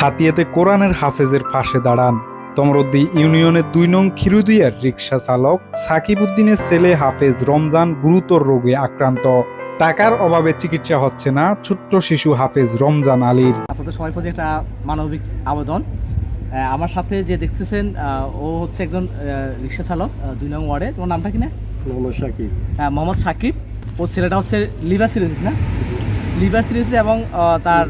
হাতিয়াতে কোরআনের হাফেজের পাশে দাঁড়ান। তমরদ্দি ইউনিয়নের দুই নং খিরুদিয়ার রিক্সা চালক সাকিব উদ্দিনের ছেলে হাফেজ রমজান গুরুতর রোগে আক্রান্ত। টাকার অভাবে চিকিৎসা হচ্ছে না ছোট্ট শিশু হাফেজ রমজান আলীর। আপনাদের সবার প্রতি একটা মানবিক আবেদন। আমার সাথে যে দেখতেছেন ও হচ্ছে একজন রিক্সা চালক দুই নং ওয়ার্ডে তোমার নামটা কি না? মোহাম্মদ শাকিব আহ, মোহাম্মদ সাকিব। ওর ছেলেটা হচ্ছে লিভার সিরিজ না? লিভার সিরিজ এবং তার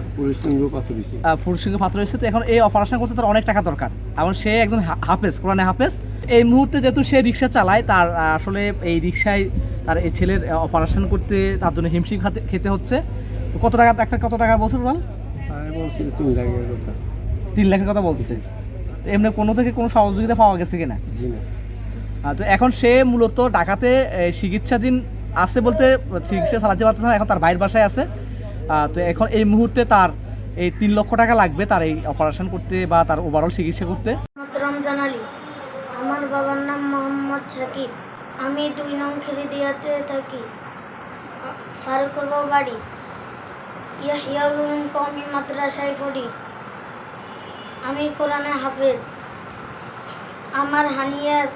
ফুরসিংহ পাত্র হয়েছে তো এখন এই অপারেশন করতে তার অনেক টাকা দরকার। এবং সে একজন হাফেজ কোরআনে হাফেজ। এই মুহূর্তে যেহেতু সে রিক্সা চালায় তার আসলে এই রিক্সায় তার এই ছেলের অপারেশন করতে তার জন্য হিমশিম খাতে খেতে হচ্ছে। কত টাকা একটা কত টাকা বলছে লাগে তিন লাখের কথা। বলছে। এমনি কোনো থেকে কোনো সহযোগিতা পাওয়া গেছে কিনা? না। তো এখন সে মূলত ঢাকাতে চিকিৎসাধীন আছে বলতে চিকিৎসা চালাতে পারতেছে না। এখন তার বাইরের বাসায় আছে। তো এখন এই মুহূর্তে তার এই তিন লক্ষ টাকা লাগবে তার এই অপারেশন করতে বা তার ওভারঅল চিকিৎসা করতে। রমজান আমার বাবার নাম মোহাম্মদ শাকিব আমি দুই নং খিরিদিয়াতে থাকি। ফারুকগাঁও বাড়ি। ইয়াহিয়াউল কওমি মাদ্রাসায় পড়ি। আমি কোরআনে হাফেজ। আমার হানিয়ার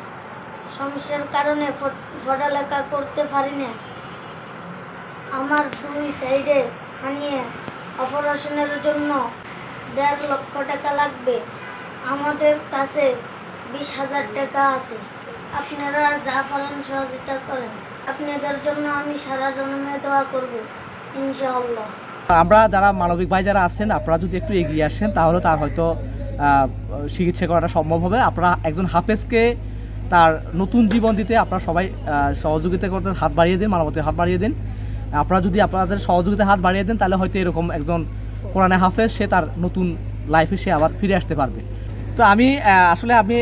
সমস্যার কারণে পড়ালেখা করতে পারি না আমার দুই সাইডে হানিয়ে অপারেশনের জন্য দেড় লক্ষ টাকা লাগবে। আমাদের কাছে বিশ হাজার টাকা আছে। আপনারা যা পারেন সহযোগিতা করেন। আপনাদের জন্য আমি সারা জন্মে দোয়া করব, ইনশাআল্লাহ। আমরা যারা মানবিক ভাই যারা আছেন, আপনারা যদি একটু এগিয়ে আসেন, তাহলে তার হয়তো চিকিৎসা করাটা সম্ভব হবে। আপনারা একজন হাফেজকে তার নতুন জীবন দিতে আপনারা সবাই সহযোগিতা করতে হাত বাড়িয়ে দিন, মানবতের হাত বাড়িয়ে দিন। আপনারা যদি আপনাদের সহযোগিতা হাত বাড়িয়ে দেন তাহলে হয়তো এরকম একজন কোরআনে হাফেজ সে তার নতুন লাইফে সে আবার ফিরে আসতে পারবে। তো আমি আসলে আমি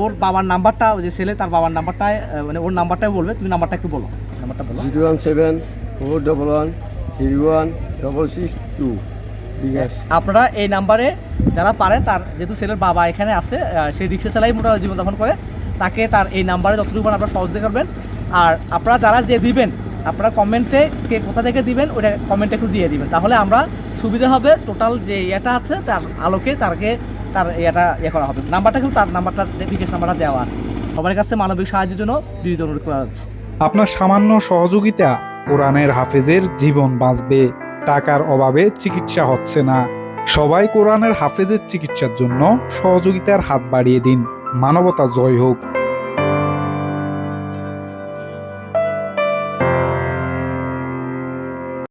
ওর বাবার নাম্বারটা ওই যে ছেলে তার বাবার নাম্বারটায় মানে ওর নাম্বারটাই বলবে তুমি নাম্বারটা একটু বলো। নাম্বারটা বলো। Zero one seven four double one three one double six two. আপনারা এই নাম্বারে যারা পারেন তার যেহেতু ছেলের বাবা এখানে আছে আহ, সে রিক্সা চালাই মোটামুটি জীবনযাপন করে তাকে তার এই নাম্বারে যতটুকু আপনারা সহযোগিতা করবেন। আর আপনারা যারা যে দিবেন আপনারা কমেন্টে কে কোথা থেকে দিবেন ওটা কমেন্টে একটু দিয়ে দিবেন। তাহলে আমরা সুবিধা হবে টোটাল যে ইয়েটা আছে, তার আলোকে তারকে, তার ইয়েটা ইয়ে করা হবে। নাম্বারটা কিন্তু তার নাম্বারটা বিকাশ নাম্বারটা দেওয়া আছে। সবার কাছে মানবিক সাহায্যের জন্য বিনীত অনুরোধ করা হচ্ছে। আপনার সামান্য সহযোগিতা কোরআনের হাফেজের জীবন বাঁচবে, টাকার অভাবে চিকিৎসা হচ্ছে না। সবাই কোরআনের হাফেজের চিকিৎসার জন্য সহযোগিতার হাত বাড়িয়ে দিন। মানবতা জয় হোক।